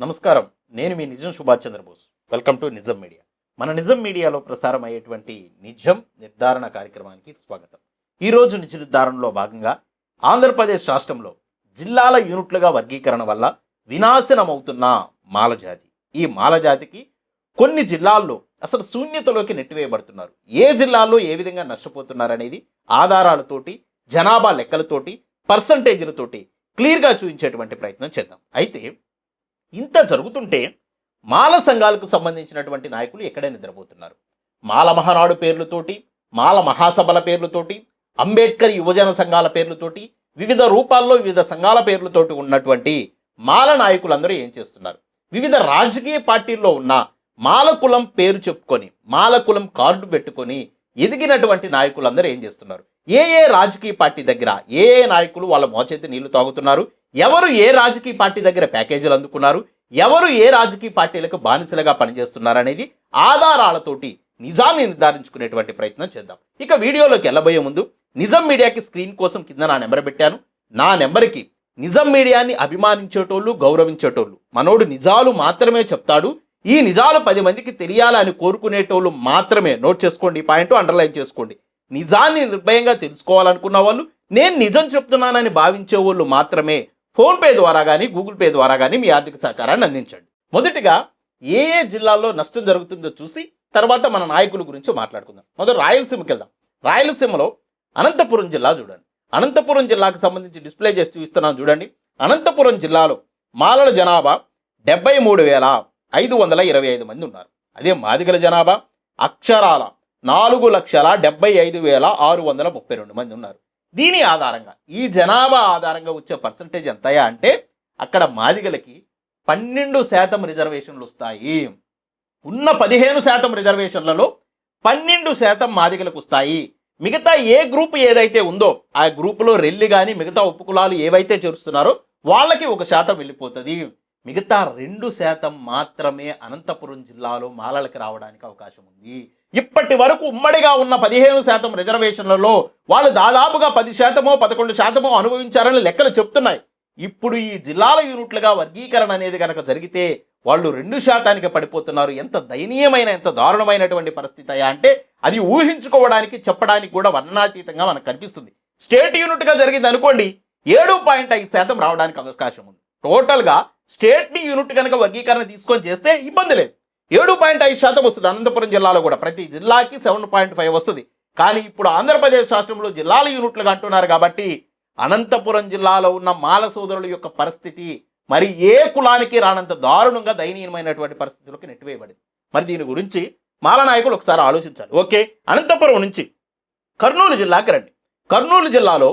నమస్కారం. నేను మీ Nijam Subhash Chandrabose. Welcome to Nijam media. మన నిజం మీడియాలో ప్రసారం అయ్యేటువంటి నిజం నిర్ధారణ కార్యక్రమానికి స్వాగతం. ఈరోజు నిజ నిర్ధారణలో భాగంగా ఆంధ్రప్రదేశ్ రాష్ట్రంలో జిల్లాల యూనిట్లుగా వర్గీకరణ వల్ల వినాశనం అవుతున్న మాలజాతి. ఈ మాలజాతికి కొన్ని జిల్లాల్లో అసలు శూన్యతలోకి నెట్టివేయబడుతున్నారు. ఏ జిల్లాల్లో ఏ విధంగా నష్టపోతున్నారు అనేది ఆధారాలతోటి జనాభా లెక్కలతోటి పర్సంటేజ్లతోటి క్లియర్గా చూపించేటువంటి ప్రయత్నం చేద్దాం. అయితే ఇంత జరుగుతుంటే మాల సంఘాలకు సంబంధించినటువంటి నాయకులు ఎక్కడే నిద్రపోతున్నారు. మాల మహానాడు పేర్లతోటి మాల మహాసభల పేర్లతోటి అంబేద్కర్ యువజన సంఘాల పేర్లతోటి వివిధ రూపాల్లో వివిధ సంఘాల పేర్లతోటి ఉన్నటువంటి మాల నాయకులందరూ ఏం చేస్తున్నారు? వివిధ రాజకీయ పార్టీల్లో ఉన్న మాల కులం పేరు చెప్పుకొని మాల కులం కార్డు పెట్టుకొని ఎదిగినటువంటి నాయకులందరూ ఏం చేస్తున్నారు? ఏ ఏ రాజకీయ పార్టీ దగ్గర ఏ ఏ నాయకులు వాళ్ళ మోచేతి నీళ్ళు తాగుతున్నారు? ఎవరు ఏ రాజకీయ పార్టీ దగ్గర ప్యాకేజీలు అందుకున్నారు? ఎవరు ఏ రాజకీయ పార్టీలకు బానిసలుగా పనిచేస్తున్నారనేది ఆధారాలతోటి నిజాన్ని నిర్ధారించుకునేటువంటి ప్రయత్నం చేద్దాం. ఇక వీడియోలోకి వెళ్ళబోయే ముందు నిజం మీడియాకి స్క్రీన్ కోసం కింద నా నెంబర్ పెట్టాను. నా నెంబర్కి నిజం మీడియాని అభిమానించేటోళ్ళు గౌరవించేటోళ్ళు. మనోడు నిజాలు మాత్రమే చెప్తాడు. ఈ నిజాలు పది మందికి తెలియాలని కోరుకునేటోళ్ళు మాత్రమే. నోట్ చేసుకోండి ఈ పాయింట్ అండర్లైన్ చేసుకోండి. నిజాన్ని నిర్భయంగా తెలుసుకోవాలనుకున్న వాళ్ళు నేను నిజం చెప్తున్నానని భావించే వాళ్ళు మాత్రమే. ఫోన్పే ద్వారా కానీ గూగుల్ పే ద్వారా కానీ మీ ఆర్థిక సహకారాన్ని అందించండి. మొదటిగా ఏ ఏ జిల్లాల్లో నష్టం జరుగుతుందో చూసి తర్వాత మన నాయకుల గురించి మాట్లాడుకుందాం. మొదటి రాయలసీమకి వెళ్దాం. రాయలసీమలో అనంతపురం జిల్లా చూడండి. అనంతపురం జిల్లాకు సంబంధించి డిస్ప్లే చేసి చూస్తున్నాను చూడండి. అనంతపురం జిల్లాలో మాలల జనాభా డెబ్బై మూడు వేల ఐదు వందల ఇరవై ఐదు మంది ఉన్నారు. అదే మాదిగల జనాభా అక్షరాల నాలుగు లక్షల డెబ్బై ఐదు వేల ఆరు వందల ముప్పై రెండు మంది ఉన్నారు. దీని ఆధారంగా ఈ జనాభా ఆధారంగా వచ్చే పర్సంటేజ్ ఎంతయా అంటే అక్కడ మాదిగలకి పన్నెండు శాతం రిజర్వేషన్లు వస్తాయి. ఉన్న పదిహేను శాతం రిజర్వేషన్లలో పన్నెండు శాతం మాదిగలకు వస్తాయి. మిగతా ఏ గ్రూప్ ఏదైతే ఉందో ఆ గ్రూపులో రెల్లి కానీ మిగతా ఉపకులాలు ఏవైతే చేరుస్తున్నారో వాళ్ళకి ఒక శాతం వెళ్ళిపోతుంది. మిగతా రెండు శాతం మాత్రమే అనంతపురం జిల్లాలో మాలలకి రావడానికి అవకాశం ఉంది. ఇప్పటి వరకు ఉమ్మడిగా ఉన్న పదిహేను శాతం రిజర్వేషన్లలో వాళ్ళు దాదాపుగా పది శాతమో పదకొండు శాతమో అనుభవించారని లెక్కలు చెప్తున్నాయి. ఇప్పుడు ఈ జిల్లాల యూనిట్లుగా వర్గీకరణ అనేది కనుక జరిగితే వాళ్ళు రెండు శాతానికి పడిపోతున్నారు. ఎంత దయనీయమైన ఎంత దారుణమైనటువంటి పరిస్థితి అయ్యా అంటే అది ఊహించుకోవడానికి చెప్పడానికి కూడా వర్ణాతీతంగా మనకు కనిపిస్తుంది. స్టేట్ యూనిట్గా జరిగింది అనుకోండి ఏడు పాయింట్ ఐదు శాతం రావడానికి అవకాశం ఉంది. టోటల్గా స్టేట్ని యూనిట్ కనుక వర్గీకరణ తీసుకొని చేస్తే ఇబ్బంది లేదు. ఏడు పాయింట్ ఐదు శాతం వస్తుంది. అనంతపురం జిల్లాలో కూడా ప్రతి జిల్లాకి సెవెన్ పాయింట్ ఫైవ్ వస్తుంది. కానీ ఇప్పుడు ఆంధ్రప్రదేశ్ రాష్ట్రంలో జిల్లాల యూనిట్లుగా అంటున్నారు కాబట్టి అనంతపురం జిల్లాలో ఉన్న మాల సోదరుల యొక్క పరిస్థితి మరి ఏ కులానికి రానంత దారుణంగా దయనీయమైనటువంటి పరిస్థితులకు నెట్టివేయబడింది. మరి దీని గురించి మాల నాయకులు ఒకసారి ఆలోచించాలి. ఓకే అనంతపురం నుంచి కర్నూలు జిల్లాకి రండి. కర్నూలు జిల్లాలో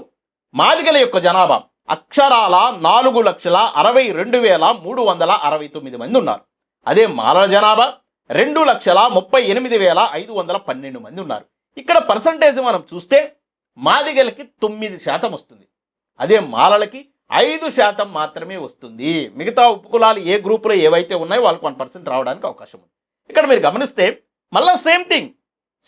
మాదిగల యొక్క జనాభా అక్షరాల నాలుగు లక్షల అరవై రెండు వేల మూడు వందల అరవై తొమ్మిది మంది ఉన్నారు. అదే మాలల జనాభా రెండు లక్షల ముప్పై ఎనిమిది వేల ఐదు వందల పన్నెండు మంది ఉన్నారు. ఇక్కడ పర్సంటేజ్ మనం చూస్తే మాదిగలకి తొమ్మిది శాతం వస్తుంది. అదే మాలలకి ఐదు శాతం మాత్రమే వస్తుంది. మిగతా ఉపకులాలు ఏ గ్రూపులో ఏవైతే ఉన్నాయో వాళ్ళకి వన్ పర్సెంట్ రావడానికి అవకాశం ఉంది. ఇక్కడ మీరు గమనిస్తే మళ్ళీ సేమ్ థింగ్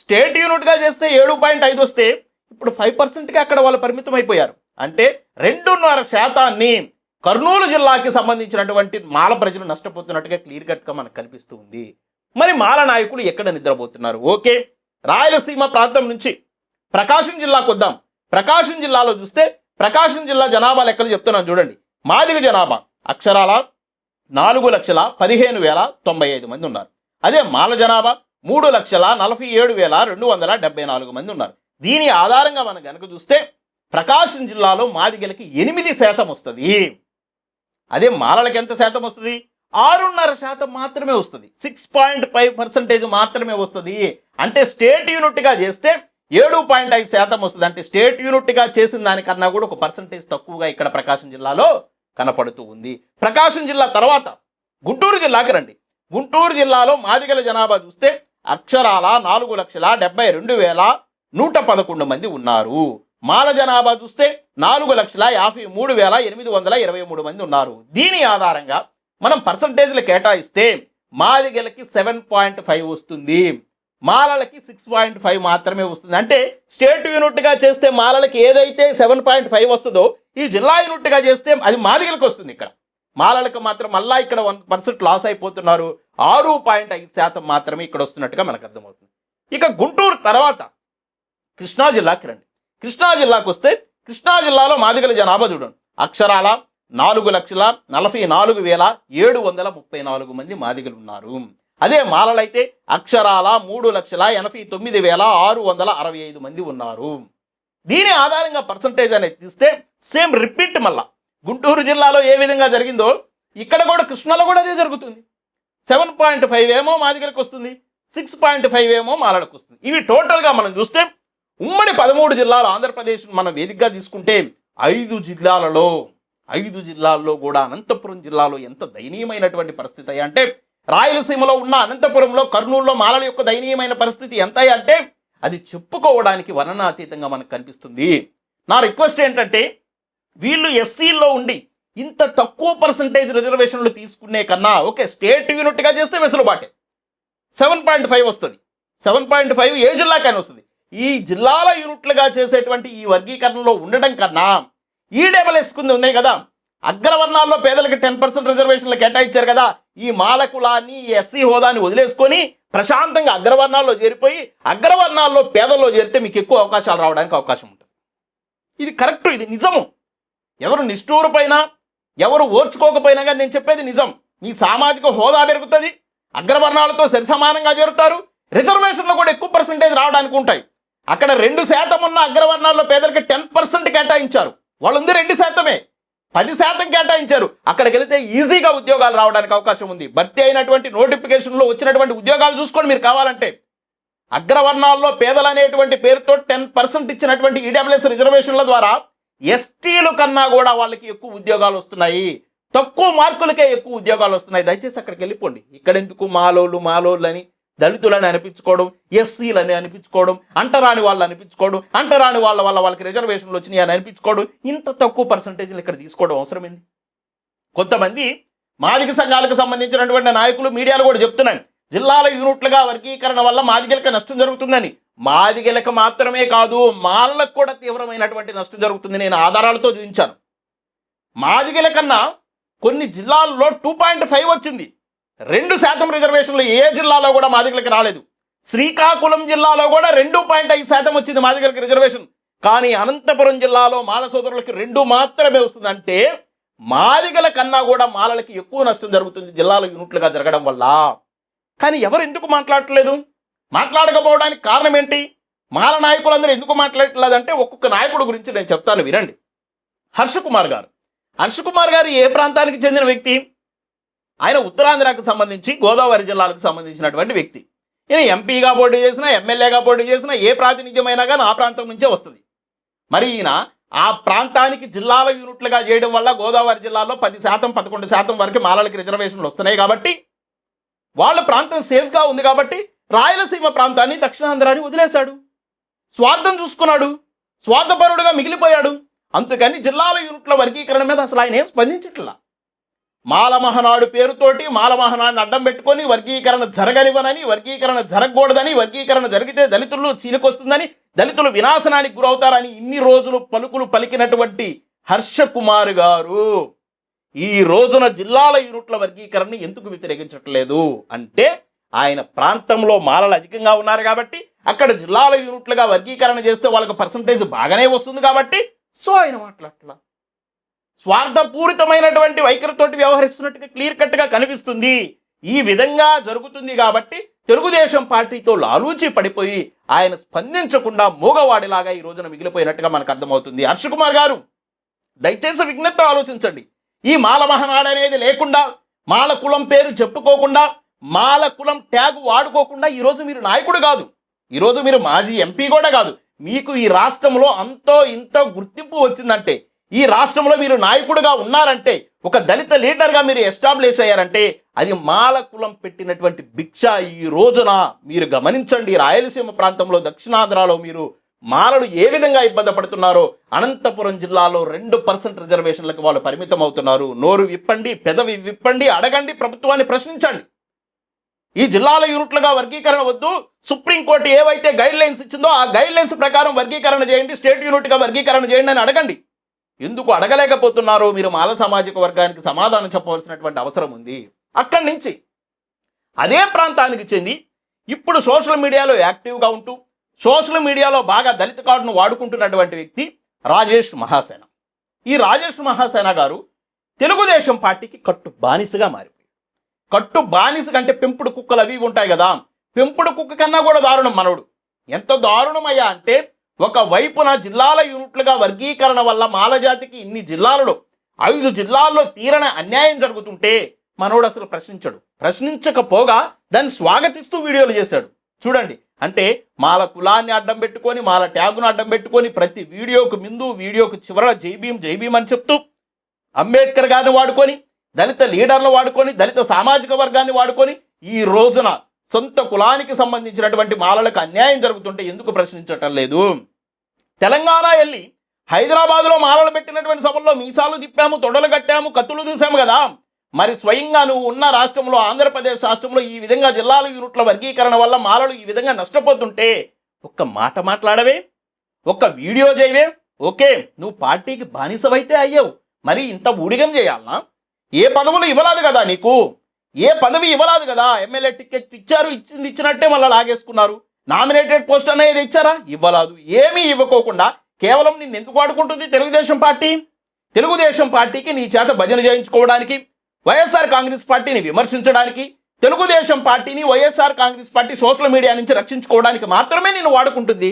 స్టేట్ యూనిట్గా చేస్తే ఏడు పాయింట్ ఐదు వస్తే ఇప్పుడు ఫైవ్ పర్సెంట్కి అక్కడ వాళ్ళు పరిమితం అయిపోయారు. అంటే రెండున్నర శాతాన్ని కర్నూలు జిల్లాకి సంబంధించినటువంటి మాల ప్రజలు నష్టపోతున్నట్టుగా క్లియర్ కట్గా మనకు కనిపిస్తూ ఉంది. మరి మాల నాయకులు ఎక్కడ నిద్రపోతున్నారు? ఓకే. రాయలసీమ ప్రాంతం నుంచి ప్రకాశం జిల్లాకు వద్దాం. ప్రకాశం జిల్లాలో చూస్తే ప్రకాశం జిల్లా జనాభా లెక్కలు చెప్తున్నాను చూడండి. మాదిగ జనాభా అక్షరాల నాలుగు లక్షల పదిహేను వేల తొంభై ఐదు మంది ఉన్నారు. అదే మాల జనాభా మూడు లక్షల నలభై ఏడు వేల రెండు వందల డెబ్బై నాలుగు మంది ఉన్నారు. దీని ఆధారంగా మనం కనుక చూస్తే ప్రకాశం జిల్లాలో మాదిగలకి ఎనిమిది శాతం వస్తుంది. అదే మాలలకి ఎంత శాతం వస్తుంది? ఆరున్నర శాతం మాత్రమే వస్తుంది. సిక్స్ పాయింట్ ఫైవ్ పర్సెంటేజ్ మాత్రమే వస్తుంది. అంటే స్టేట్ యూనిట్గా చేస్తే ఏడు పాయింట్ ఐదు శాతం వస్తుంది. అంటే స్టేట్ యూనిట్గా చేసిన దానికన్నా కూడా ఒక పర్సంటేజ్ తక్కువగా ఇక్కడ ప్రకాశం జిల్లాలో కనపడుతూ ఉంది. ప్రకాశం జిల్లా తర్వాత గుంటూరు జిల్లాకి రండి. గుంటూరు జిల్లాలో మాదిగల జనాభా చూస్తే అక్షరాల నాలుగు లక్షల డెబ్బై రెండు వేల నూట పదకొండు మంది ఉన్నారు. మాల జనాభా చూస్తే నాలుగు లక్షల యాభై మూడు వేల ఎనిమిది వందల ఇరవై మూడు మంది ఉన్నారు. దీని ఆధారంగా మనం పర్సంటేజ్లు కేటాయిస్తే మాదిగలకి సెవెన్ పాయింట్ ఫైవ్ వస్తుంది. మాలలకి సిక్స్ పాయింట్ ఫైవ్ మాత్రమే వస్తుంది. అంటే స్టేట్ యూనిట్గా చేస్తే మాలలకి ఏదైతే సెవెన్ పాయింట్ ఫైవ్ వస్తుందో ఈ జిల్లా యూనిట్గా చేస్తే అది మాదిగలకు వస్తుంది ఇక్కడ. మాలలకు మాత్రం మళ్ళా ఇక్కడ వన్ పర్సెంట్ లాస్ అయిపోతున్నారు. ఆరు పాయింట్ ఐదు శాతం మాత్రమే ఇక్కడ వస్తున్నట్టుగా మనకు అర్థమవుతుంది. ఇక గుంటూరు తర్వాత కృష్ణా జిల్లాకి రండి. కృష్ణా జిల్లాకు వస్తే కృష్ణా జిల్లాలో మాదిగల జనాభా చూడండి. అక్షరాల నాలుగు లక్షల నలభై నాలుగు వేల ఏడు వందల ముప్పై నాలుగు మంది మాదిగలు ఉన్నారు. అదే మాలలైతే అక్షరాల మూడు లక్షల ఎనభై తొమ్మిది వేల ఆరు వందల అరవై ఐదు మంది ఉన్నారు. దీని ఆధారంగా పర్సంటేజ్ అనేది తీస్తే సేమ్ రిపీట్ మళ్ళా. గుంటూరు జిల్లాలో ఏ విధంగా జరిగిందో ఇక్కడ కూడా కృష్ణలో కూడా అదే జరుగుతుంది. సెవెన్ పాయింట్ ఫైవ్ ఏమో మాదిగలకు వస్తుంది సిక్స్ పాయింట్ ఫైవ్ ఏమో మాలలకు వస్తుంది. ఇవి టోటల్గా మనం చూస్తే ఉమ్మడి పదమూడు జిల్లాలు ఆంధ్రప్రదేశ్ మనం వేదికగా తీసుకుంటే ఐదు జిల్లాలలో ఐదు జిల్లాల్లో కూడా అనంతపురం జిల్లాలో ఎంత దయనీయమైనటువంటి పరిస్థితి అంటే రాయలసీమలో ఉన్న అనంతపురంలో కర్నూలులో మాలల యొక్క దయనీయమైన పరిస్థితి ఎంత అంటే అది చెప్పుకోవడానికి వర్ణనాతీతంగా మనకు కనిపిస్తుంది. నా రిక్వెస్ట్ ఏంటంటే వీళ్ళు ఎస్సీల్లో ఉండి ఇంత తక్కువ పర్సంటేజ్ రిజర్వేషన్లు తీసుకునే కన్నా ఓకే స్టేట్ యూనిట్గా చేస్తే వెసులుబాటే. సెవెన్ పాయింట్ ఫైవ్ వస్తుంది. సెవెన్ పాయింట్ ఫైవ్ ఏ జిల్లాకైనా వస్తుంది. ఈ జిల్లాల యూనిట్లుగా చేసేటువంటి ఈ వర్గీకరణలో ఉండడం కన్నా ఈ ఈడబ్ల్యూఎస్ కింద ఉన్నాయి కదా. అగ్రవర్ణాల్లో పేదలకు టెన్ పర్సెంట్ రిజర్వేషన్లు కేటాయించారు కదా. ఈ మాలకులాన్ని ఈ ఎస్సీ హోదాని వదిలేసుకొని ప్రశాంతంగా అగ్రవర్ణాల్లో చేరిపోయి అగ్రవర్ణాల్లో పేదల్లో చేరితే మీకు ఎక్కువ అవకాశాలు రావడానికి అవకాశం ఉంటుంది. ఇది కరెక్ట్ ఇది నిజము. ఎవరు నిష్ఠూరపైన ఎవరు ఓర్చుకోకపోయినా కానీ నేను చెప్పేది నిజం. మీ సామాజిక హోదా పెరుగుతుంది అగ్రవర్ణాలతో సరిసమానంగా చేరుతారు రిజర్వేషన్లు కూడా ఎక్కువ పర్సెంటేజ్ రావడానికి ఉంటాయి. అక్కడ రెండు శాతం ఉన్న అగ్రవర్ణాల్లో పేదలకి టెన్ పర్సెంట్ కేటాయించారు. వాళ్ళుంది రెండు శాతమే. పది శాతం కేటాయించారు. అక్కడికి వెళితే ఈజీగా ఉద్యోగాలు రావడానికి అవకాశం ఉంది. భర్తీ అయినటువంటి నోటిఫికేషన్లో వచ్చినటువంటి ఉద్యోగాలు చూసుకోండి మీరు కావాలంటే. అగ్రవర్ణాల్లో పేదలు అనేటువంటి పేరుతో టెన్ పర్సెంట్ ఇచ్చినటువంటి ఈడబ్ల్యూఎస్ రిజర్వేషన్ల ద్వారా ఎస్టీలు కన్నా కూడా వాళ్ళకి ఎక్కువ ఉద్యోగాలు వస్తున్నాయి. తక్కువ మార్కులకే ఎక్కువ ఉద్యోగాలు వస్తున్నాయి. దయచేసి అక్కడికి వెళ్ళిపోండి. ఇక్కడ ఎందుకు మాలోళ్ళు మాలోళ్ళు అని దళితులని అనిపించుకోవడం ఎస్సీలని అనిపించుకోవడం అంటరాని వాళ్ళు అనిపించుకోవడం అంటరాని వాళ్ళ వల్ల వాళ్ళకి రిజర్వేషన్లు వచ్చినాయి అని అనిపించుకోవడం ఇంత తక్కువ పర్సంటేజ్లు ఇక్కడ తీసుకోవడం అవసరమైంది కొంతమంది మాదిక సంఘాలకు సంబంధించినటువంటి నాయకులు మీడియాలో కూడా చెప్తున్నాను జిల్లాల యూనిట్లుగా వర్గీకరణ వల్ల మాదిగలకు నష్టం జరుగుతుందని. మాదిగలకు మాత్రమే కాదు మాళ్ళకు కూడా తీవ్రమైనటువంటి నష్టం జరుగుతుంది నేను ఆధారాలతో చూపించాను. మాదిగల కన్నా కొన్ని జిల్లాల్లో టూ పాయింట్ ఫైవ్ వచ్చింది. రెండు శాతం రిజర్వేషన్లు ఏ జిల్లాలో కూడా మాదిగలకి రాలేదు. శ్రీకాకుళం జిల్లాలో కూడా రెండు పాయింట్ ఐదు శాతం వచ్చింది మాదిగలకి రిజర్వేషన్. కానీ అనంతపురం జిల్లాలో మాల సోదరులకి రెండు మాత్రమే వస్తుంది. అంటే మాదిగల కన్నా కూడా మాలలకి ఎక్కువ నష్టం జరుగుతుంది జిల్లాలో యూనిట్లుగా జరగడం వల్ల. కానీ ఎవరు ఎందుకు మాట్లాడట్లేదు? మాట్లాడకపోవడానికి కారణం ఏంటి? మాల నాయకులందరూ ఎందుకు మాట్లాడట్లేదు అంటే ఒక్కొక్క నాయకుడు గురించి నేను చెప్తాను వినండి. హర్ష కుమార్ గారు. హర్ష కుమార్ గారు ఏ ప్రాంతానికి చెందిన వ్యక్తి? ఆయన ఉత్తరాంధ్రకు సంబంధించి గోదావరి జిల్లాలకు సంబంధించినటువంటి వ్యక్తి. ఈయన ఎంపీగా పోటీ చేసినా ఎమ్మెల్యేగా పోటీ చేసినా ఏ ప్రాతినిధ్యమైనా కానీ ఆ ప్రాంతం నుంచే వస్తుంది. మరి ఈయన ఆ ప్రాంతానికి జిల్లాల యూనిట్లుగా చేయడం వల్ల గోదావరి జిల్లాలో పది శాతం పదకొండు శాతం వరకు మాలలకి రిజర్వేషన్లు వస్తున్నాయి కాబట్టి వాళ్ళ ప్రాంతం సేఫ్గా ఉంది కాబట్టి రాయలసీమ ప్రాంతాన్ని దక్షిణాంధ్రాన్ని వదిలేశాడు. స్వార్థం చూసుకున్నాడు. స్వార్థపరుడుగా మిగిలిపోయాడు. అందుకని జిల్లాల యూనిట్ల వర్గీకరణ మీద అసలు ఆయన ఏం స్పందించట్లా? మాలమహనాడు పేరుతోటి మాలమహనాడిని అడ్డం పెట్టుకొని వర్గీకరణ జరగనివ్వనని వర్గీకరణ జరగకూడదని వర్గీకరణ జరిగితే దళితులు చీలికొస్తుందని దళితులు వినాశనానికి గురవుతారని ఇన్ని రోజులు పలుకులు పలికినటువంటి హర్ష కుమార్ గారు. ఈ రోజున జిల్లాల యూనిట్ల వర్గీకరణని ఎందుకు వ్యతిరేకించట్లేదు అంటే ఆయన ప్రాంతంలో మాలలు అధికంగా ఉన్నారు కాబట్టి అక్కడ జిల్లాల యూనిట్లుగా వర్గీకరణ చేస్తే వాళ్ళకి పర్సంటేజ్ బాగానే వస్తుంది కాబట్టి సో ఆయన మాట్లాడలా స్వార్థపూరితమైనటువంటి వైఖరితోటి వ్యవహరిస్తున్నట్టుగా క్లియర్ కట్గా కనిపిస్తుంది. ఈ విధంగా జరుగుతుంది కాబట్టి తెలుగుదేశం పార్టీతో లాలూచి పడిపోయి ఆయన స్పందించకుండా మూగవాడిలాగా ఈ రోజున మిగిలిపోయినట్టుగా మనకు అర్థమవుతుంది. హర్ష కుమార్ గారు దయచేసి విజ్ఞప్తి ఆలోచించండి. ఈ మాల మహనాడు అనేది లేకుండా మాల కులం పేరు చెప్పుకోకుండా మాల కులం ట్యాగ్ వాడుకోకుండా ఈరోజు మీరు నాయకుడు కాదు. ఈరోజు మీరు మాజీ ఎంపీ కూడా కాదు. మీకు ఈ రాష్ట్రంలో అంతో ఇంతో గుర్తింపు వచ్చిందంటే ఈ రాష్ట్రంలో మీరు నాయకుడుగా ఉన్నారంటే ఒక దళిత లీడర్గా మీరు ఎస్టాబ్లిష్ అయ్యారంటే అది మాల కులం పెట్టినటువంటి భిక్ష ఈ రోజున మీరు గమనించండి. రాయలసీమ ప్రాంతంలో దక్షిణాంధ్రలో మీరు మాలలు ఏ విధంగా ఇబ్బంది పడుతున్నారో అనంతపురం జిల్లాలో రెండు పర్సెంట్ రిజర్వేషన్లకు వాళ్ళు పరిమితం అవుతున్నారు. నోరు విప్పండి పెదవి విప్పండి అడగండి ప్రభుత్వాన్ని ప్రశ్నించండి. ఈ జిల్లాల యూనిట్లుగా వర్గీకరణ వద్దు. సుప్రీంకోర్టు ఏవైతే గైడ్ లైన్స్ ఇచ్చిందో ఆ గైడ్ లైన్స్ ప్రకారం వర్గీకరణ చేయండి. స్టేట్ యూనిట్గా వర్గీకరణ చేయండి అని అడగండి. ఎందుకు అడగలేకపోతున్నారో? మీరు మాల సామాజిక వర్గానికి సమాధానం చెప్పవలసినటువంటి అవసరం ఉంది. అక్కడి నుంచి అదే ప్రాంతానికి చెంది ఇప్పుడు సోషల్ మీడియాలో యాక్టివ్గా ఉంటూ సోషల్ మీడియాలో బాగా దళిత కార్డును వాడుకుంటున్నటువంటి వ్యక్తి రాజేష్ మహాసేన. ఈ రాజేష్ మహాసేన గారు తెలుగుదేశం పార్టీకి కట్టు బానిసగా మారిపోయి కట్టు బానిస కంటే పెంపుడు కుక్కలు అవి ఉంటాయి కదా. పెంపుడు కుక్క కన్నా కూడా దారుణం మనవడు ఎంత దారుణమయ్యా అంటే ఒక వైపున జిల్లాల యూనిట్లుగా వర్గీకరణ వల్ల మాలజాతికి ఇన్ని జిల్లాలలో ఐదు జిల్లాల్లో తీరని అన్యాయం జరుగుతుంటే మనోడు అసలు ప్రశ్నించడు. ప్రశ్నించకపోగా దాన్ని స్వాగతిస్తూ వీడియోలు చేశాడు. చూడండి అంటే మాల కులాన్ని అడ్డం పెట్టుకొని మాల ట్యాగును అడ్డం పెట్టుకొని ప్రతి వీడియోకు ముందు వీడియోకు చివర జైబీం జైబీం అని చెప్తూ అంబేద్కర్ గారిని వాడుకొని దళిత లీడర్లు వాడుకొని దళిత సామాజిక వర్గాన్ని వాడుకొని ఈ రోజున సొంత కులానికి సంబంధించినటువంటి మాలలకు అన్యాయం జరుగుతుంటే ఎందుకు ప్రశ్నించటం లేదు? తెలంగాణ వెళ్ళి హైదరాబాద్లో మాలలు పెట్టినటువంటి సభల్లో మీసాలు తిప్పాము తొడలు కట్టాము కత్తులు చూసాము కదా. మరి స్వయంగా నువ్వు ఉన్న రాష్ట్రంలో ఆంధ్రప్రదేశ్ రాష్ట్రంలో ఈ విధంగా జిల్లాల యూనిట్ల వర్గీకరణ వల్ల మాలలు ఈ విధంగా నష్టపోతుంటే ఒక్క మాట మాట్లాడవే ఒక్క వీడియో చేయవే. ఓకే నువ్వు పార్టీకి బానిసవైతే అయ్యావు. మరి ఇంత ఊడిగం చేయాలనా? ఏ పదవులు ఇవ్వలేదు కదా నీకు? ఏ పదవి ఇవ్వలేదు కదా? ఎమ్మెల్యే టికెట్ ఇచ్చారు ఇచ్చింది ఇచ్చినట్టే మళ్ళీ లాగేసుకున్నారు. నామినేటెడ్ పోస్ట్ అనేది ఇచ్చారా? ఇవ్వలేదు. ఏమీ ఇవ్వకోకుండా కేవలం నిన్ను ఎందుకు వాడుకుంటుంది తెలుగుదేశం పార్టీ? తెలుగుదేశం పార్టీకి నీ చేత భజన చేయించుకోవడానికి వైఎస్ఆర్ కాంగ్రెస్ పార్టీని విమర్శించడానికి తెలుగుదేశం పార్టీని YSR Congress party social media నుంచి రక్షించుకోవడానికి మాత్రమే నేను వాడుకుంటుంది.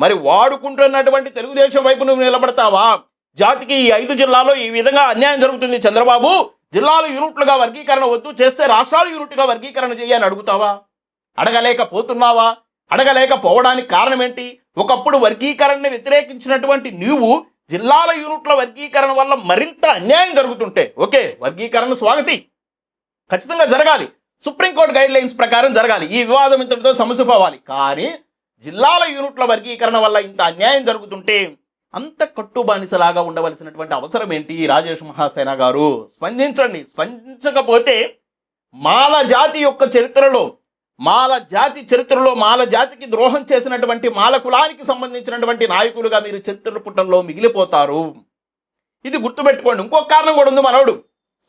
మరి వాడుకుంటున్నటువంటి తెలుగుదేశం వైపు నువ్వు నిలబడతావా? జాతికి ఈ ఐదు జిల్లాలో ఈ విధంగా అన్యాయం జరుగుతుంది చంద్రబాబు. జిల్లాలు యూనిట్లుగా వర్గీకరణ వద్దు చేస్తే రాష్ట్రాలు యూనిట్గా వర్గీకరణ చేయని అడుగుతావా? అడగలేకపోతున్నావా? అడగలేకపోవడానికి కారణం ఏంటి ఒకప్పుడు వర్గీకరణని వ్యతిరేకించినటువంటి నీవు జిల్లాల యూనిట్ల వర్గీకరణ వల్ల మరింత అన్యాయం జరుగుతుంటే ఓకే వర్గీకరణ స్వాగతి. ఖచ్చితంగా జరగాలి. సుప్రీంకోర్టు గైడ్ లైన్స్ ప్రకారం జరగాలి. ఈ వివాదం ఇంతటితో సమస్య పోవాలి కానీ జిల్లాల యూనిట్ల వర్గీకరణ వల్ల ఇంత అన్యాయం జరుగుతుంటే అంత కట్టుబానిసలాగా ఉండవలసినటువంటి అవసరం ఏంటి రాజేష్ మహాసేన గారు? స్పందించండి. స్పందించకపోతే మాల జాతి యొక్క చరిత్రలో మాల జాతి చరిత్రలో మాల జాతికి ద్రోహం చేసినటువంటి మాల కులానికి సంబంధించినటువంటి నాయకులుగా మీరు చరిత్ర పుటల్లో మిగిలిపోతారు. ఇది గుర్తుపెట్టుకోండి. ఇంకొక కారణం కూడా ఉంది మనోడు.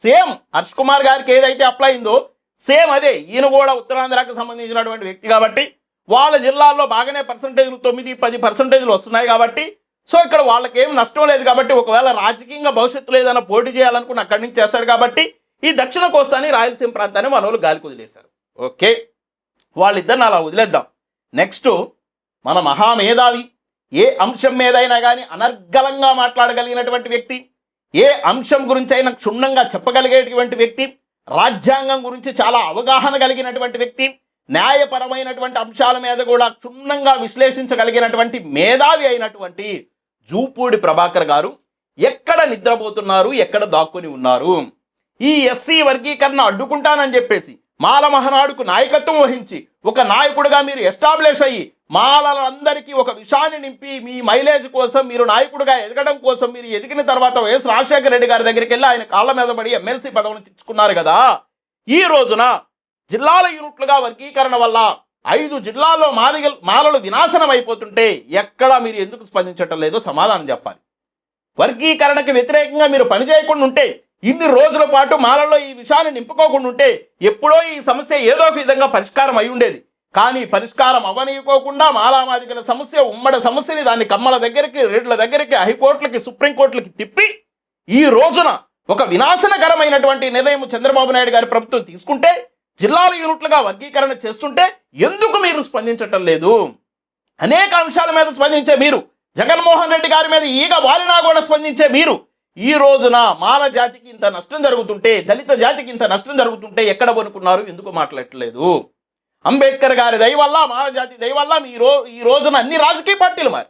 సేమ్ హర్ష్ కుమార్ గారికి ఏదైతే అప్లై అయిందో సేమ్ అదే. ఈయన కూడా ఉత్తరాంధ్రకు సంబంధించినటువంటి వ్యక్తి కాబట్టి వాళ్ళ జిల్లాల్లో బాగానే పర్సంటేజ్లు తొమ్మిది పది పర్సంటేజ్లు వస్తున్నాయి కాబట్టి సో ఇక్కడ వాళ్ళకి ఏం నష్టం లేదు కాబట్టి ఒకవేళ రాజకీయంగా భవిష్యత్తులో ఏదైనా పోటీ చేయాలనుకుని అక్కడి నుంచి చేస్తాడు కాబట్టి ఈ దక్షిణ కోస్తాని రాయలసీమ ప్రాంతాన్ని మన గాలి గాలికి వదిలేశారు. ఓకే? వాళ్ళిద్దరిని అలా వదిలేద్దాం. నెక్స్ట్ మన మహామేధావి ఏ అంశం మీదైనా కానీ అనర్గళంగా మాట్లాడగలిగినటువంటి వ్యక్తి ఏ అంశం గురించి అయినా క్షుణ్ణంగా చెప్పగలిగేటువంటి వ్యక్తి రాజ్యాంగం గురించి చాలా అవగాహన కలిగినటువంటి వ్యక్తి న్యాయపరమైనటువంటి అంశాల మీద కూడా క్షుణ్ణంగా విశ్లేషించగలిగినటువంటి మేధావి అయినటువంటి జూపూడి ప్రభాకర్ గారు ఎక్కడ నిద్రపోతున్నారు ఎక్కడ దాక్కుని ఉన్నారు? ఈ ఎస్సీ వర్గీకరణ అడ్డుకుంటానని చెప్పేసి మాల మహనాడుకు నాయకత్వం వహించి ఒక నాయకుడిగా మీరు ఎస్టాబ్లిష్ అయ్యి మాలలందరికీ ఒక విషాన్ని నింపి మీ మైలేజ్ కోసం మీరు నాయకుడిగా ఎదగడం కోసం మీరు ఎదిగిన తర్వాత వైఎస్ రాజశేఖర రెడ్డి గారి దగ్గరికి వెళ్ళి ఆయన కాళ్ళ మీద పడి ఎమ్మెల్సీ పదవిని తెచ్చుకున్నారు కదా. ఈ రోజున జిల్లాల యూనిట్లుగా వర్గీకరణ వల్ల ఐదు జిల్లాల్లో మాదిగ మాలలు వినాశనం అయిపోతుంటే ఎక్కడా మీరు ఎందుకు స్పందించటం లేదో సమాధానం చెప్పాలి. వర్గీకరణకు వ్యతిరేకంగా మీరు పనిచేయకుండా ఉంటే ఇన్ని రోజుల పాటు మాలలో ఈ విషయాన్ని నింపుకోకుండా ఉంటే ఎప్పుడో ఈ సమస్య ఏదో ఒక విధంగా పరిష్కారం అయి ఉండేది. కానీ పరిష్కారం అవనీయకోకుండా మాలామాదిగల సమస్య ఉమ్మడి సమస్యని దాన్ని కమ్మల దగ్గరికి రెడ్ల దగ్గరికి హైకోర్టులకి సుప్రీంకోర్టులకి తిప్పి ఈ రోజున ఒక వినాశనకరమైనటువంటి నిర్ణయం చంద్రబాబు నాయుడు గారి ప్రభుత్వం తీసుకుంటే జిల్లాల యూనిట్లుగా వర్గీకరణ చేస్తుంటే ఎందుకు మీరు స్పందించటం లేదు? అనేక అంశాల మీద స్పందించే మీరు జగన్మోహన్ రెడ్డి గారి మీద ఈగ వాలినా కూడా స్పందించే మీరు ఈ రోజున మాల జాతికి ఇంత నష్టం జరుగుతుంటే దళిత జాతికి ఇంత నష్టం జరుగుతుంటే ఎక్కడ పనుకున్నారు ఎందుకు మాట్లాడట్లేదు? అంబేద్కర్ గారి దయవల్ల మాల జాతి దయవల్ల వల్ల మీ రో ఈ రోజున అన్ని రాజకీయ పార్టీలు మరి.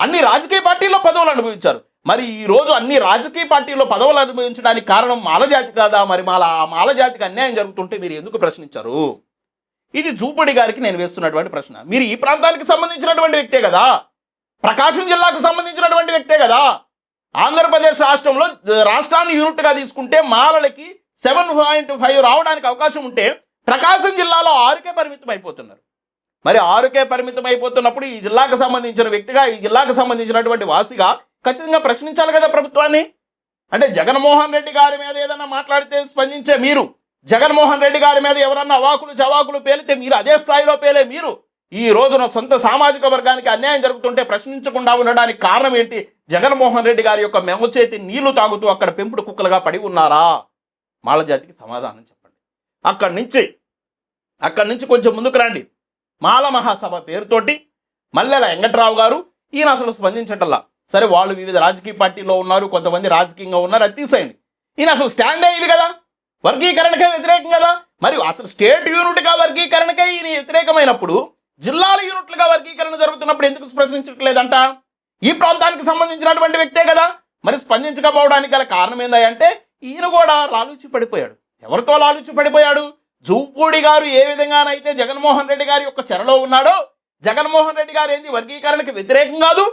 అన్ని రాజకీయ పార్టీల్లో పదవులు అనుభవించారు. మరి ఈ రోజు అన్ని రాజకీయ పార్టీల్లో పదవులు అనుభవించడానికి కారణం మాలజాతి కాదా? మరి మాల ఆ మాలజాతికి అన్యాయం జరుగుతుంటే మీరు ఎందుకు ప్రశ్నించారు? ఇది జూపడి గారికి నేను వేస్తున్నటువంటి ప్రశ్న. మీరు ఈ ప్రాంతానికి సంబంధించినటువంటి వ్యక్తే కదా? ప్రకాశం జిల్లాకు సంబంధించినటువంటి వ్యక్తే కదా? ఆంధ్రప్రదేశ్ రాష్ట్రంలో రాష్ట్రాన్ని యూనిట్గా తీసుకుంటే మాలలకి సెవెన్ పాయింట్ ఫైవ్ రావడానికి అవకాశం ఉంటే ప్రకాశం జిల్లాలో ఆరుకే పరిమితం అయిపోతున్నారు. మరి ఆరుకే పరిమితం అయిపోతున్నప్పుడు ఈ జిల్లాకు సంబంధించిన వ్యక్తిగా ఈ జిల్లాకు సంబంధించినటువంటి వాసిగా ఖచ్చితంగా ప్రశ్నించాలి కదా ప్రభుత్వాన్ని. అంటే జగన్మోహన్ రెడ్డి గారి మీద ఏదైనా మాట్లాడితే స్పందించే మీరు. జగన్మోహన్ రెడ్డి గారి మీద ఎవరన్నా అవాకులు చవాకులు పేలితే మీరు అదే స్థాయిలో పేలే మీరు. ఈ రోజున సొంత సామాజిక వర్గానికి అన్యాయం జరుగుతుంటే ప్రశ్నించకుండా ఉండడానికి కారణం ఏంటి? జగన్మోహన్ రెడ్డి గారి యొక్క మెమ చేతి నీళ్ళు తాగుతూ అక్కడ పెంపుడు కుక్కలుగా పడి ఉన్నారా? మాలజాతికి సమాధానం చెప్పండి. అక్కడి నుంచి అక్కడి నుంచి కొంచెం ముందుకు రండి. మాల మహాసభ పేరుతోటి మల్లెల వెంకట్రావు గారు ఈయన అసలు స్పందించటల్లా. సరే వాళ్ళు వివిధ రాజకీయ పార్టీలో ఉన్నారు కొంతమంది రాజకీయంగా ఉన్నారు అది తీసేయండి. ఈయన అసలు స్టాండ్ అయ్యింది కదా? వర్గీకరణకే వ్యతిరేకం కదా? మరియు అసలు స్టేట్ యూనిట్గా వర్గీకరణకే ఈయన వ్యతిరేకమైనప్పుడు జిల్లాల యూనిట్లుగా వర్గీకరణ జరుగుతున్నప్పుడు ఎందుకు ప్రశ్నించట్లేదంట? ఈ ప్రాంతానికి సంబంధించినటువంటి వ్యక్తే కదా. మరి స్పందించకపోవడానికి గల కారణం ఏందంటే ఈయన కూడా లాలూచి పడిపోయాడు. ఎవరితో లాలూచి పడిపోయాడు? జూపూడి గారు ఏ విధంగానైతే జగన్మోహన్ రెడ్డి గారి యొక్క చెరలో ఉన్నాడో జగన్మోహన్ రెడ్డి గారు ఏంది? వర్గీకరణకి వ్యతిరేకం కాదు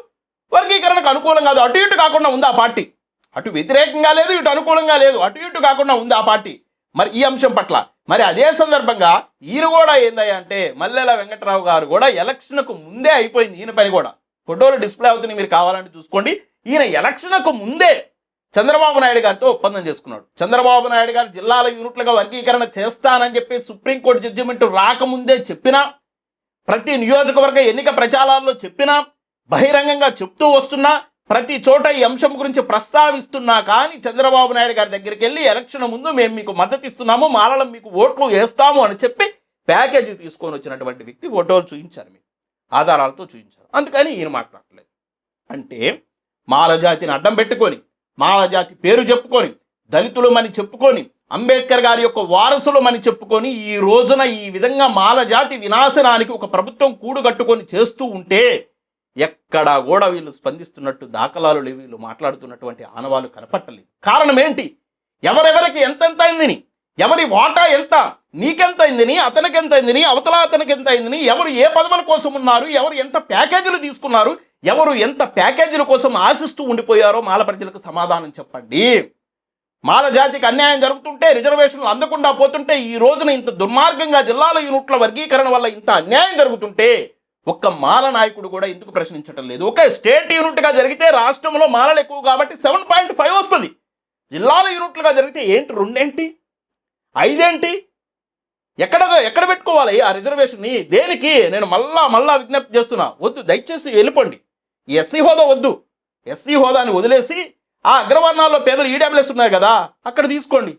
వర్గీకరణకు అనుకూలం కాదు. అటు ఇటు కాకుండా ఉంది ఆ పార్టీ. అటు వ్యతిరేకంగా లేదు ఇటు అనుకూలంగా లేదు. అటు ఇటు కాకుండా ఉంది ఆ పార్టీ. మరి ఈ అంశం పట్ల మరి అదే సందర్భంగా ఈయన కూడా ఏందయ్య అంటే మల్లెల వెంకటరావు గారు కూడా ఎలక్షన్కు ముందే అయిపోయింది ఈయన పని కూడా. ఫోటోలు డిస్ప్లే అవుతున్నాయి మీరు కావాలంటే చూసుకోండి. ఈయన ఎలక్షన్కు ముందే చంద్రబాబు నాయుడు గారితో ఒప్పందం చేసుకున్నాడు. చంద్రబాబు నాయుడు గారు జిల్లాల యూనిట్లుగా వర్గీకరణ చేస్తానని చెప్పి సుప్రీంకోర్టు జడ్జిమెంట్ రాకముందే చెప్పినా ప్రతి నియోజకవర్గ ఎన్నిక ప్రచారాల్లో చెప్పినా బహిరంగంగా చెప్తూ వస్తున్నా ప్రతి చోట ఈ అంశం గురించి ప్రస్తావిస్తున్నా కానీ చంద్రబాబు నాయుడు గారి దగ్గరికి వెళ్ళి ఎలక్షన్ ముందు మేము మీకు మద్దతు ఇస్తున్నాము మాలలం మీకు ఓట్లు వేస్తాము అని చెప్పి ప్యాకేజీ తీసుకొని వచ్చినటువంటి వ్యక్తి ఫోటోలు చూపించారు మీకు ఆధారాలతో చూపించారు అందుకని ఈయన మాట్లాడలేదు. అంటే మాలజాతిని అడ్డం పెట్టుకొని మాలజాతి పేరు చెప్పుకొని దళితులమని చెప్పుకొని అంబేద్కర్ గారి యొక్క వారసులమని చెప్పుకొని ఈ రోజున ఈ విధంగా మాలజాతి వినాశనానికి ఒక ప్రభుత్వం కూడుగట్టుకొని చేస్తూ ఉంటే ఎక్కడా కూడా వీళ్ళు స్పందిస్తున్నట్టు దాఖలాలు లేవు వీళ్ళు మాట్లాడుతున్నటువంటి ఆనవాలు కనపట్టలేదు. కారణం ఏంటి ఎవరెవరికి ఎంతెంత అయిందని ఎవరి వాటా ఎంత నీకెంత అయిందని అతనికి ఎంత అయిందని అవతల అతనికి ఎంత అయిందని ఎవరు ఏ పదవుల కోసం ఉన్నారు ఎవరు ఎంత ప్యాకేజీలు తీసుకున్నారు ఎవరు ఎంత ప్యాకేజీల కోసం ఆశిస్తూ ఉండిపోయారో మాల ప్రజలకు సమాధానం చెప్పండి. మాల జాతికి అన్యాయం జరుగుతుంటే రిజర్వేషన్లు అందకుండా పోతుంటే ఈ రోజున ఇంత దుర్మార్గంగా జిల్లాల యూనిట్ల వర్గీకరణ వల్ల ఇంత అన్యాయం జరుగుతుంటే ఒక్క మాల నాయకుడు కూడా ఎందుకు ప్రశ్నించటం లేదు? ఒక స్టేట్ యూనిట్గా జరిగితే రాష్ట్రంలో మాలలు ఎక్కువ కాబట్టి సెవెన్ పాయింట్ ఫైవ్ వస్తుంది. జిల్లాల యూనిట్లుగా జరిగితే ఏంటి? రెండేంటి? ఐదేంటి? ఎక్కడ ఎక్కడ పెట్టుకోవాలి? ఆ రిజర్వేషన్ని దేనికి? నేను మళ్ళా మళ్ళా విజ్ఞప్తి చేస్తున్నా. వద్దు దయచేసి వెళ్ళిపోండి. ఎస్సీ హోదా వద్దు. ఎస్సీ హోదాని వదిలేసి ఆ అగ్రవర్ణాల్లో పేదలు ఈడబ్ల్యూఎస్ ఉన్నాయి కదా అక్కడ తీసుకోండి.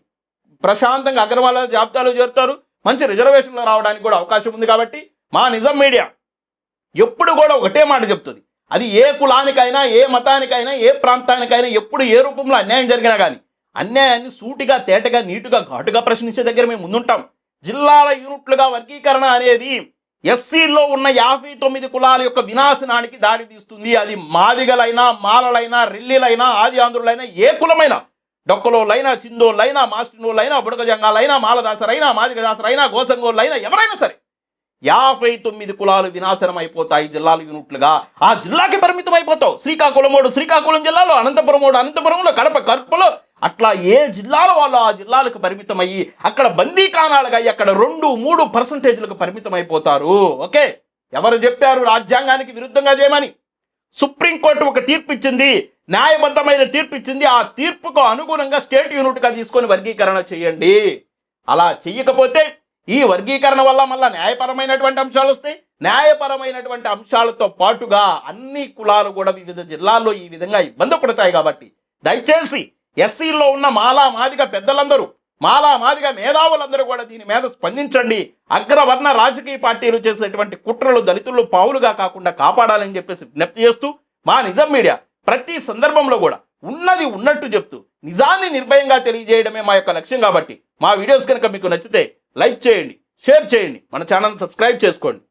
ప్రశాంతంగా అగ్రవర్ణాల జాబితాలో చేరుతారు. మంచి రిజర్వేషన్లో రావడానికి కూడా అవకాశం ఉంది కాబట్టి మా నిజం మీడియా ఎప్పుడు కూడా ఒకటే మాట చెప్తుంది. అది ఏ కులానికైనా ఏ మతానికైనా ఏ ప్రాంతానికైనా ఎప్పుడు ఏ రూపంలో అన్యాయం జరిగినా కానీ అన్యాయాన్ని సూటిగా తేటగా నీటుగా ఘాటుగా ప్రశ్నించే దగ్గర మేము ముందుంటాం. జిల్లాల యూనిట్లుగా వర్గీకరణ అనేది ఎస్సీలో ఉన్న యాభై తొమ్మిది కులాల యొక్క వినాశనానికి దారి తీస్తుంది. అది మాదిగలైనా మాలలైనా రెల్లిలైనా ఆది ఆంధ్రులైనా ఏ కులమైనా డొక్కలోలైనా చిందోళ్ళైనా మాస్టినోళ్ళైనా బుడగజంగాలైనా మాలదాసరైనా మాదిగదాసరైనా గోసంగోళ్ళైనా ఎవరైనా సరే యాభై తొమ్మిది కులాలు వినాశనం అయిపోతాయి జిల్లాలు యూనిట్లుగా ఆ జిల్లాకి పరిమితం అయిపోతావు శ్రీకాకుళమోడు శ్రీకాకుళం జిల్లాలో అనంతపురమోడు అనంతపురంలో కడప కడపలో అట్లా ఏ జిల్లాలో వాళ్ళు ఆ జిల్లాలకు పరిమితం అయ్యి అక్కడ బందీకానాలుగా అయ్యి అక్కడ రెండు మూడు పర్సంటేజ్లకు పరిమితం అయిపోతారు ఓకే? ఎవరు చెప్పారు రాజ్యాంగానికి విరుద్ధంగా చేయమని? సుప్రీంకోర్టు ఒక తీర్పు ఇచ్చింది న్యాయబద్ధమైన తీర్పు ఇచ్చింది ఆ తీర్పుకు అనుగుణంగా స్టేట్ యూనిట్గా తీసుకొని వర్గీకరణ చేయండి. అలా చెయ్యకపోతే ఈ వర్గీకరణ వల్ల మళ్ళీ న్యాయపరమైనటువంటి అంశాలు వస్తాయి. న్యాయపరమైనటువంటి అంశాలతో పాటుగా అన్ని కులాలు కూడా వివిధ జిల్లాల్లో ఈ విధంగా ఇబ్బంది పడతాయి కాబట్టి దయచేసి ఎస్సీల్లో ఉన్న మాలా మాదిగ పెద్దలందరూ మాలా మాదిగ మేధావులందరూ కూడా దీని మీద స్పందించండి. అగ్రవర్ణ రాజకీయ పార్టీలు చేసేటువంటి కుట్రలు దళితులు పావులుగా కాకుండా కాపాడాలని చెప్పేసి విజ్ఞప్తి చేస్తూ మా నిజం మీడియా ప్రతి సందర్భంలో కూడా ఉన్నది ఉన్నట్టు చెప్తూ నిజాన్ని నిర్భయంగా తెలియజేయడమే మా యొక్క లక్ష్యం కాబట్టి మా వీడియోస్ కనుక మీకు నచ్చితే లైక్ చేయండి షేర్ చేయండి. మన ఛానల్ సబ్స్క్రైబ్ చేసుకోండి.